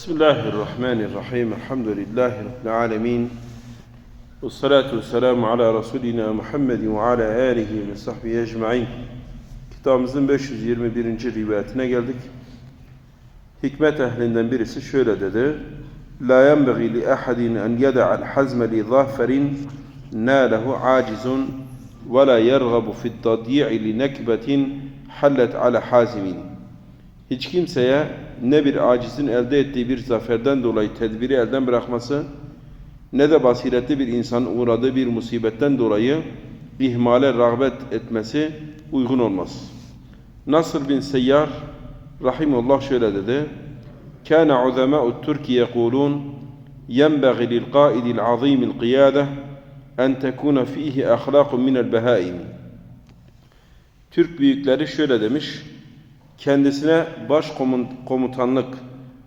Bismillahirrahmanirrahim. Elhamdülillahi Rabbil alemin. Ve salatu ve selamu ala Resulina Muhammedin ve ala alihi ve sahbihi ecma'in. Kitabımızın 521. rivayetine geldik. Hikmet ehlinden birisi şöyle dedi. La yenbeği li ahadin en yeda'al hazme li zahferin nâlehu acizun ve la yergabu fid tadyi'i li nekbetin hallet ala hazimin. Hiç kimseye ne bir acizin elde ettiği bir zaferden dolayı tedbiri elden bırakması ne de basiretli bir insanın uğradığı bir musibetten dolayı ihmale rağbet etmesi uygun olmaz. Nasr bin Seyyar rahimullah şöyle dedi. Kana uzema'u Türkiye yekulun yenbaghi lil qaidil azimil qiyade en tekuna fihi ahlakun minel behaim. Türk büyükleri şöyle demiş. Kendisine baş komutanlık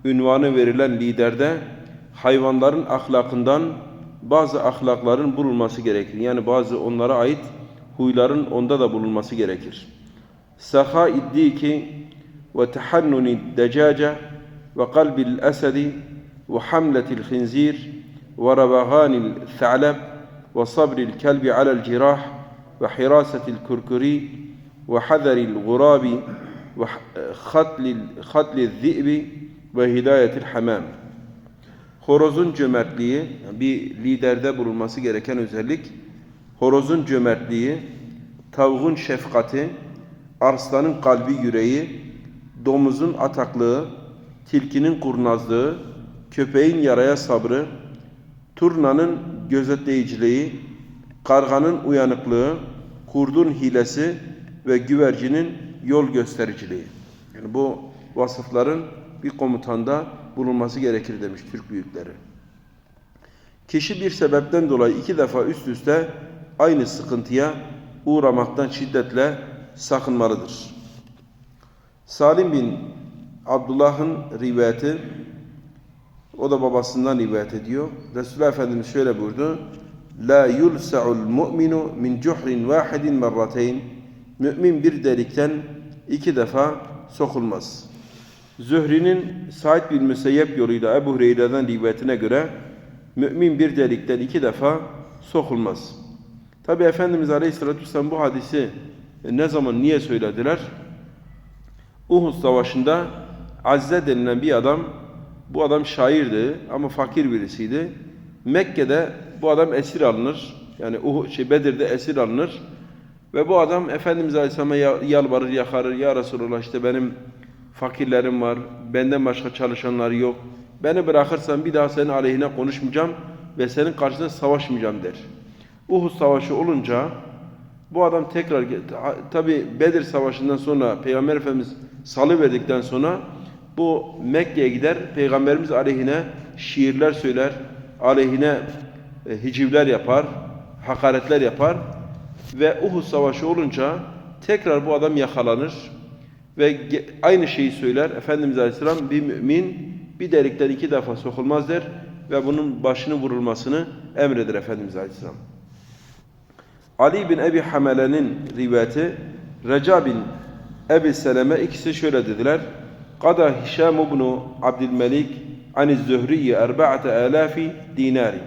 ünvanı verilen liderde hayvanların ahlakından bazı ahlakların bulunması gerekir. Yani bazı onlara ait huyların onda da bulunması gerekir. Saha iddiki ve tehannuni decaca ve kalbil esedi ve hamletil khinzir ve rabaganil tha'lab ve sabril kelbi alel cirah ve hirasetil kurkuri ve hazeril gurabi ve hatlil, hatlil zi'bi ve hidayetil hamam. Horozun cömertliği, bir liderde bulunması gereken özellik, horozun cömertliği, tavuğun şefkati, arslanın kalbi yüreği, domuzun ataklığı, tilkinin kurnazlığı, köpeğin yaraya sabrı, turnanın gözetleyiciliği, karganın uyanıklığı, kurdun hilesi ve güvercinin yol göstericiliği. Yani bu vasıfların bir komutanda bulunması gerekir demiş Türk büyükleri. Kişi bir sebepten dolayı iki defa üst üste aynı sıkıntıya uğramaktan şiddetle sakınmalıdır. Salim bin Abdullah'ın rivayeti, o da babasından rivayet ediyor. Resulullah Efendimiz şöyle buyurdu. La yulsa'ul mu'minu min cuhrin vahidin merrateyn. Mümin bir delikten iki defa sokulmaz. Zühri'nin Said bin Müseyyep yoluyla Ebu Hureyre'den rivayetine göre mümin bir delikten iki defa sokulmaz. Tabi Efendimiz Aleyhisselatü Vesselam bu hadisi ne zaman niye söylediler? Uhud Savaşı'nda Azze denilen bir adam, bu adam şairdi ama fakir birisiydi. Mekke'de bu adam esir alınır. Yani Uhud, şey, Bedir'de esir alınır. Ve bu adam Efendimiz Aleyhisselam'a yalvarır, yakarır. Ya Resulullah işte benim fakirlerim var, benden başka çalışanlar yok. Beni bırakırsan bir daha senin aleyhine konuşmayacağım ve senin karşısında savaşmayacağım der. Uhud Savaşı olunca bu adam tekrar, tabi Bedir Savaşı'ndan sonra Peygamber Efendimiz salı verdikten sonra bu Mekke'ye gider, Peygamberimiz aleyhine şiirler söyler, aleyhine e, hicivler yapar, hakaretler yapar ve Uhud Savaşı olunca tekrar bu adam yakalanır ve aynı şeyi söyler. Efendimiz Aleyhisselam bir mümin bir delikten iki defa sokulmaz der ve bunun başını vurulmasını emreder Efendimiz Aleyhisselam. Ali bin Ebi Hamele'nin rivayeti Reca bin Ebi Seleme ikisi şöyle dediler. Qada Hişam ibn Abdülmelik ani Zühriye erba'ate alafi dinari.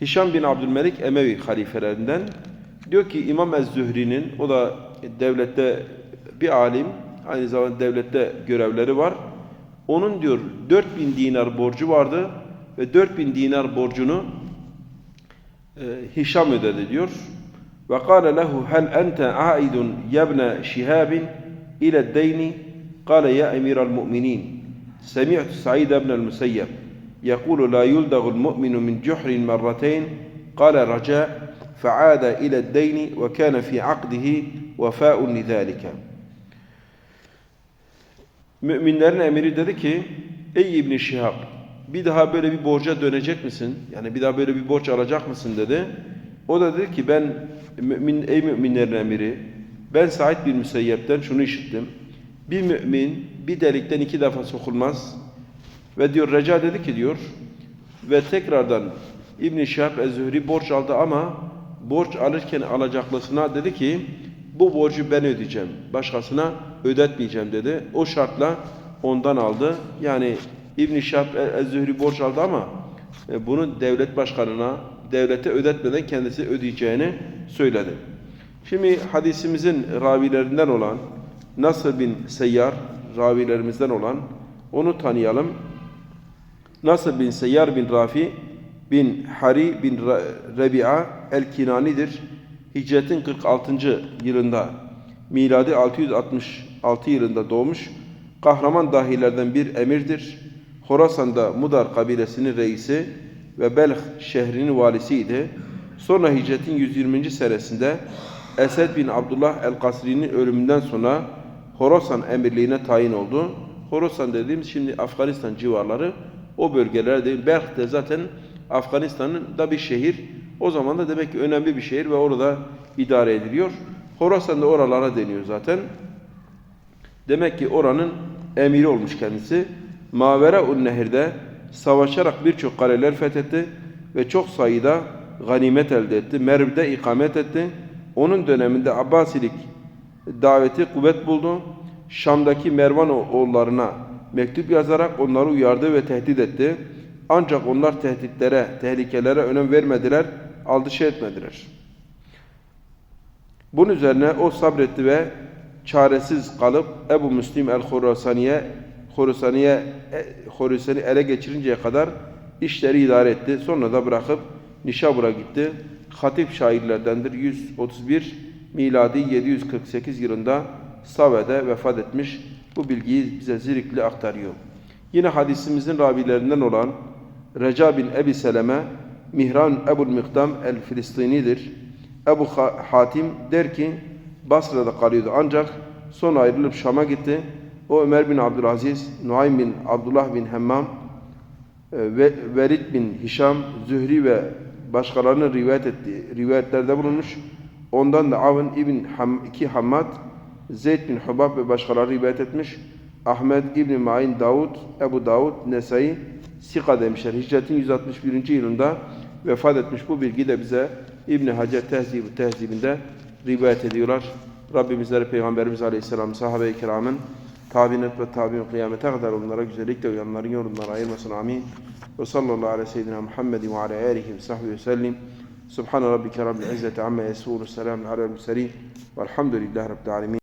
Hişam bin Abdülmelik Emevi halifelerinden Diyor ki İmam Ez-Zühri'nin, o da devlette bir alim, aynı zamanda devlette görevleri var. Onun diyor 4000 dinar borcu vardı ve 4000 dinar borcunu e, Hişam ödedi diyor. Ve kâle lehu hel ente a'idun yebne şihabin ile deyni kâle ya emiral mu'minin semi'tu Sa'id ibn el-Museyyeb yekulu la yuldagu el-mu'minu min cuhrin merrateyn kâle raca' فعاد إلى الدين وكان في عقده وفاء لذلك Müminlerin emiri dedi ki Ey İbn Şihab bir daha böyle bir borca dönecek misin? Yani bir daha böyle bir borç alacak mısın dedi. O da dedi ki ben mümin, ey müminlerin emiri ben Said bin Müseyyep'ten şunu işittim. Bir mümin bir delikten iki defa sokulmaz. Ve diyor Reca dedi ki diyor ve tekrardan İbn Şihab Ez-Zühri borç aldı ama borç alırken alacaklısına dedi ki bu borcu ben ödeyeceğim. Başkasına ödetmeyeceğim dedi. O şartla ondan aldı. Yani İbn-i Şahab Ez-Zühri borç aldı ama e, bunu devlet başkanına, devlete ödetmeden kendisi ödeyeceğini söyledi. Şimdi hadisimizin ravilerinden olan Nasr bin Seyyar ravilerimizden olan onu tanıyalım. Nasr bin Seyyar bin Rafi bin Hari bin Rebi'a el-Kinani'dir. Hicretin 46. yılında miladi 666 yılında doğmuş. Kahraman dahilerden bir emirdir. Horasan'da Mudar kabilesinin reisi ve Belh şehrinin valisiydi. Sonra hicretin 120. senesinde Esed bin Abdullah el-Kasri'nin ölümünden sonra Horasan emirliğine tayin oldu. Horasan dediğimiz şimdi Afganistan civarları o bölgeler değil. Belh de zaten Afganistan'ın da bir şehir. O zaman da demek ki önemli bir şehir ve orada idare ediliyor. Horasan da oralara deniyor zaten. Demek ki oranın emiri olmuş kendisi. Mavera-un Nehir'de savaşarak birçok kaleler fethetti ve çok sayıda ganimet elde etti. Merv'de ikamet etti. Onun döneminde Abbasilik daveti kuvvet buldu. Şam'daki Mervan oğullarına mektup yazarak onları uyardı ve tehdit etti. Ancak onlar tehditlere, tehlikelere önem vermediler, aldırış etmediler. Bunun üzerine o sabretti ve çaresiz kalıp Ebu Müslim el-Khurasaniye Khurasaniye e, Khurasan'ı ele geçirinceye kadar işleri idare etti. Sonra da bırakıp Nişabur'a gitti. Hatip şairlerdendir. 131 miladi 748 yılında Save'de vefat etmiş. Bu bilgiyi bize zirikli aktarıyor. Yine hadisimizin ravilerinden olan Reca bin Ebi Seleme Mihran Ebul Mikdam el-Filistinidir. Ebu Hatim der ki Basra'da kalıyordu ancak sonra ayrılıp Şam'a gitti. O Ömer bin Abdülaziz, Nuaym bin Abdullah bin Hemmam, e, ve Velid bin Hişam, Zühri ve başkalarının rivayet ettiği rivayetlerde bulunmuş. Ondan da Avn ibn Ham, iki Hammad, Zeyd bin Hubab ve başkaları rivayet etmiş. Ahmet İbn Ma'in Davud, Ebu Davud, Nesai, Sika demişler. Hicretin 161. yılında vefat etmiş. Bu bilgi de bize İbn Hacer Tehzib Tehzibinde rivayet ediyorlar. Rabbimizleri Peygamberimiz Aleyhisselam sahabe-i kiramın tabinet ve tabi'in kıyamete kadar onlara güzellikle uyanların yorumlara ayırmasın. Amin. Ve sallallahu aleyhi ve seyyidina Muhammedin ve ala alihi ve sahbihi ve sellim. Subhane rabbike rabbil izzeti amma yasifun. Selamun alel murselin. Velhamdülillahi rabbil alemin.